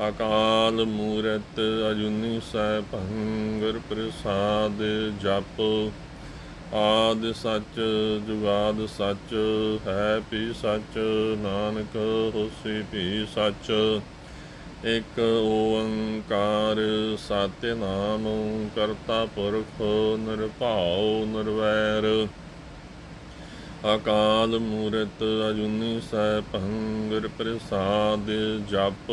ਅਕਾਲ ਮੂਰਤ ਅਜੂਨੀ ਸੈਭੰ, ਗੁਰ ਪ੍ਰਸਾਦ ਜਪ। ਆਦ ਸੱਚ, ਜੁਗਾਦ ਸੱਚ, ਹੈ ਵੀ ਸੱਚ, ਨਾਨਕ ਹੋਸੀ ਵੀ ਸੱਚ। ਇਕ ਓੰਕਾਰ ਸਤਿਨਾਮ ਕਰਤਾ ਪੁਰਖ ਨਿਰਭਉ ਨਿਰਵੈਰ। ਅਕਾਲ ਮੂਰਤ ਅਜੂਨੀ ਸੈਭੰ, ਗੁਰ ਪ੍ਰਸਾਦ ਜਪ।